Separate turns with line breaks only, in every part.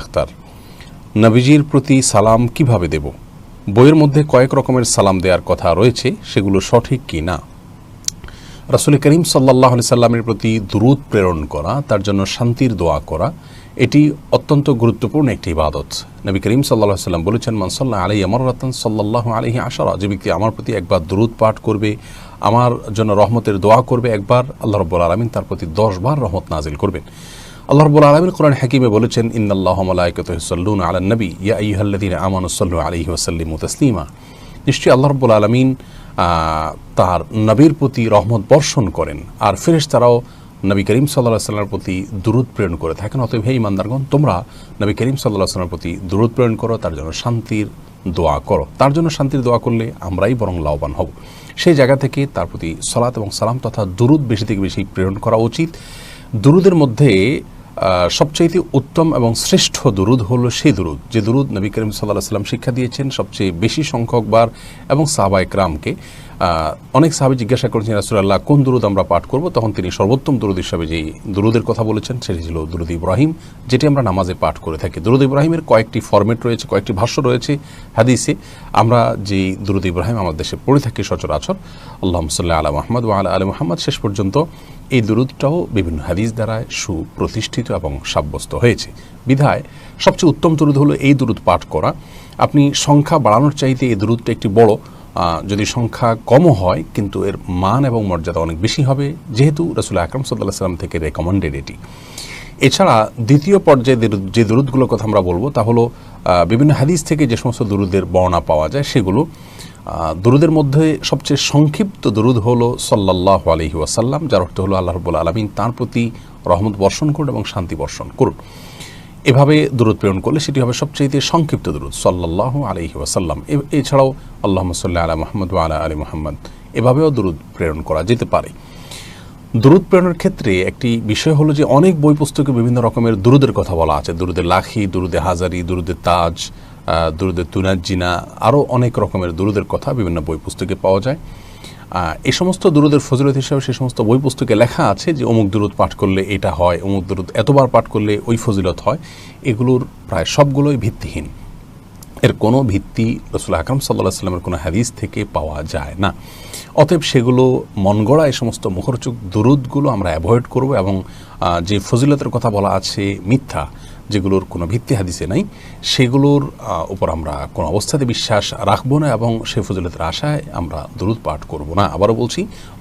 আখতার, নবীজির প্রতি সালাম কীভাবে দেব? বইয়ের মধ্যে কয়েক রকমের সালাম দেওয়ার কথা রয়েছে, সেগুলো সঠিক কি না? রাসুল করিম সাল্লাহ সাল্লামের প্রতি দুরুদ প্রেরণ করা, তার জন্য শান্তির দোয়া করা, এটি অত্যন্ত গুরুত্বপূর্ণ একটি ইবাদত। নবী করিম সাল্লাহ সাল্লাম বলেছেন মানসাল্লাহ আলী আমার রতন সাল্লাহ আলহি আশারা যে ব্যক্তি আমার প্রতি একবার দুরুদ পাঠ করবে, আমার জন্য রহমতের দোয়া করবে, একবার আল্লাহ রব্বুল আলমিন তার প্রতি দশবার রহমত নাজিল করবেন। আল্লাহ রব্বুল আলমিন কোরআন হাকিমে বলেছেন, ইন্নাল্লাহ মালাইকতুসল্লুন আলা নবী, ইয়া আইহাল্লাদিন আমানুসল্লু আলহি ওসাল্লিম তসলিমা। নিশ্চয়ই আল্লাহ রব্বুল আলমিন তার নবীর প্রতি রহমত বর্ষণ করেন, আর ফেরেশ তারাও নবী করিম সাল্লাহ সাল্লামের প্রতি দূরত প্রেরণ করে থাকেন। অতএব হে ইমানদারগণ তোমরা নবী করিম সাল্লাহ সাল্লামের প্রতি দূরত প্রেরণ করো, তার জন্য শান্তির দোয়া করো। তার জন্য শান্তির দোয়া করলে আমরাই বরং লাভবান হব। সেই জায়গা থেকে তার প্রতি সলাৎ এবং সালাম তথা দুরুদ বেশি থেকে বেশি প্রেরণ করা উচিত। দুরুদের মধ্যে সবচেয়ে উত্তম এবং শ্রেষ্ঠ দুরুদ হল সেই দুরুদ, যে দুরুদ নবী করিম সাল্লাহ সাল্লাম শিক্ষা দিয়েছেন সবচেয়ে বেশি সংখ্যকবার এবং সাহবা একরামকে অনেক সাহাবি জিজ্ঞাসা করেছেন রাসুল্লাহ কোন দুরুদ আমরা পাঠ করব? তখন তিনি সর্বোত্তম দুরুদ হিসাবে যেই দুরুদের কথা বলেছেন, সেটি ছিল দুরুদ ইব্রাহিম, যেটি আমরা নামাজে পাঠ করে থাকি। দুরুদ ইব্রাহিমের কয়েকটি ফরম্যাট রয়েছে, কয়েকটি ভাষ্য রয়েছে হাদিসে। আমরা যেই দুরুদ ইব্রাহিম আমাদের দেশে পড়ে থাকি সচরাচর আল্লাহ সাল্লাহ আলা মাহমদ ওয়া আলা আলী মোহাম্মদ, শেষ পর্যন্ত এই দুরুদটাও বিভিন্ন হাদিস দ্বারা সুপ্রতিষ্ঠিত এবং সাব্যস্ত হয়েছে। বিধায় সবচেয়ে উত্তম দুরুদ হলো এই দুরুদ পাঠ করা। আপনি সংখ্যা বাড়ানোর চাইতে এই দুরুদটা একটি বড় যদি সংখ্যা কমও হয়, কিন্তু এর মান এবং মর্যাদা অনেক বেশি হবে, যেহেতু রসুল আকরম সাল্লাহ সাল্লাম থেকে রেকমেন্ডেড এটি। এছাড়া দ্বিতীয় পর্যায়ে যে দুরুদগুলোর কথা আমরা বলব, তা হলো বিভিন্ন হাদিস থেকে যে সমস্ত দুরুদের বর্ণনা পাওয়া যায়, সেগুলো দুরুদের মধ্যে সবচেয়ে সংক্ষিপ্ত দুরুদ হলো সাল্লাহ আলহি ওয়াসাল্লাম, যার অর্থ হলো আল্লাহ রবুল্লা আলমিন তাঁর প্রতি রহমত বর্ষণ করুন এবং শান্তি বর্ষণ করুন। এভাবে দূরত প্রেরণ করলে সেটি হবে সবচেয়ে সংক্ষিপ্ত দূরত সাল্লাহ আলহি ওয়াসাল্লাম। এছাড়াও আল্লাহ সাল্লাহ আলা মোহাম্মদ আলা আলী মোহাম্মদ, এভাবেও দূরত প্রেরণ করা যেতে পারে। দূরত প্রেরণের ক্ষেত্রে একটি বিষয় হলো যে অনেক বই পুস্তকে বিভিন্ন রকমের দুরুদের কথা বলা আছে, দুরুদে লাখি, দুরুদে হাজারি, দুরুদে তাজ দুরুদে তুনাজিনা আরও অনেক রকমের দুরুদের কথা বিভিন্ন বই পুস্তকে পাওয়া যায়। এই সমস্ত দুরুদের ফজিলত হিসাবে সে সমস্ত বই পুস্তকে লেখা আছে যে অমুক দুরুদ পাঠ করলে এটা হয়, অমুক দুরুদ এতবার পাঠ করলে ওই ফজিলত হয়। এগুলোর প্রায় সবগুলোই ভিত্তিহীন। এর কোনো ভিত্তি রসুল আকরম সাল্লাহ সাল্লামের কোনো হাদিস থেকে পাওয়া যায় না। অতএব সেগুলো মন গড়া, এই সমস্ত মুখরচুক দুরুদগুলো আমরা অ্যাভয়েড করব এবং যে ফজিলতের কথা বলা আছে মিথ্যা যেগুলোর কোনো ভিত্তি হাদিসে নাই, সেগুলোর উপর আমরা কোনো অবস্থাতে বিশ্বাস রাখব না এবং সে ফজিলতের আশায় আমরা দুরুদ পাঠ করব না। আবারও বলছি,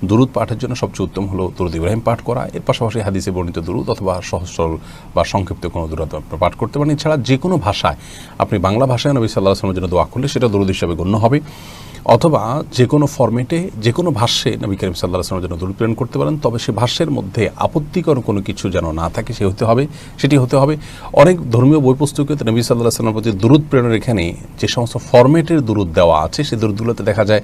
দুরুদ পাঠের জন্য সবচেয়ে উত্তম হলো দুরুদ ইব্রাহিম পাঠ করা। এর পাশাপাশি হাদিসে বর্ণিত দুরুদ অথবা সহজ সরল বা সংক্ষিপ্ত কোনো দুরুদ পাঠ করতে পারেন। এছাড়া যে কোনো ভাষায়, আপনি বাংলা ভাষায় নবী সাল্লাহ আসলামের জন্য দোয়া করলে সেটা দুরুদ হিসাবে গণ্য হবে। অথবা যে কোনো ফর্মেটে যে কোনো ভাষ্যে নবী করিম সাল্লাহ আসলামের জন্য দূর প্রেরণ করতে পারেন, তবে সে ভাষ্যের মধ্যে আপত্তিকর কোনো কিছু যেন না থাকে, সে হতে হবে, সেটি হতে হবে। অনেক ধর্মীয় বই পুস্তকে নবী সাল্লাহ আসলামের প্রতি দূরত প্রেরণের এখানে যে সমস্ত ফর্মেটের দূরত দেওয়া আছে সেই দূরতগুলোতে দেখা যায়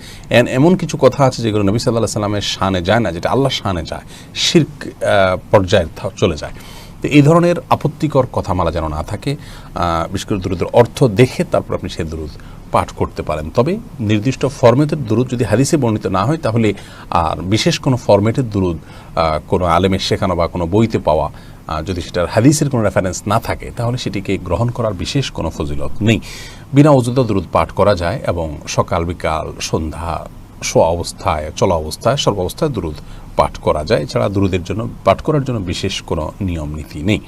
এমন কিছু কথা আছে যেগুলো নবী সাল্লাহ সাল্লামের শানে যায় না, যেটা আল্লাহ শানে যায়, শির্ক পর্যায়ে চলে যায়। তো এই ধরনের আপত্তিকর কথা মালা যেন না থাকে বিশেষ করে দুরুদের অর্থ দেখে তারপর আপনি সেই দুরুদ পাঠ করতে পারেন। তবে নির্দিষ্ট ফরম্যাটের দুরুদ যদি হাদিসে বর্ণিত না হয়, তাহলে আর বিশেষ কোনো ফরম্যাটের দুরুদ কোনো আলেমের শেখানো বা কোনো বইতে পাওয়া যদি সেটার হাদিসের কোনো রেফারেন্স না থাকে, তাহলে সেটিকে গ্রহণ করার বিশেষ কোনো ফজিলত নেই। বিনা অযুত দুরুদ পাঠ করা যায় এবং সকাল, বিকাল, সন্ধ্যা শোয়া অবস্থায়, চলা অবস্থায় সর্বাবস্থায় দুরুদ পাঠ করা যায়। এছাড়া দুরুদের জন্য, পাঠ করার জন্য বিশেষ কোনো নিয়ম নীতি নেই।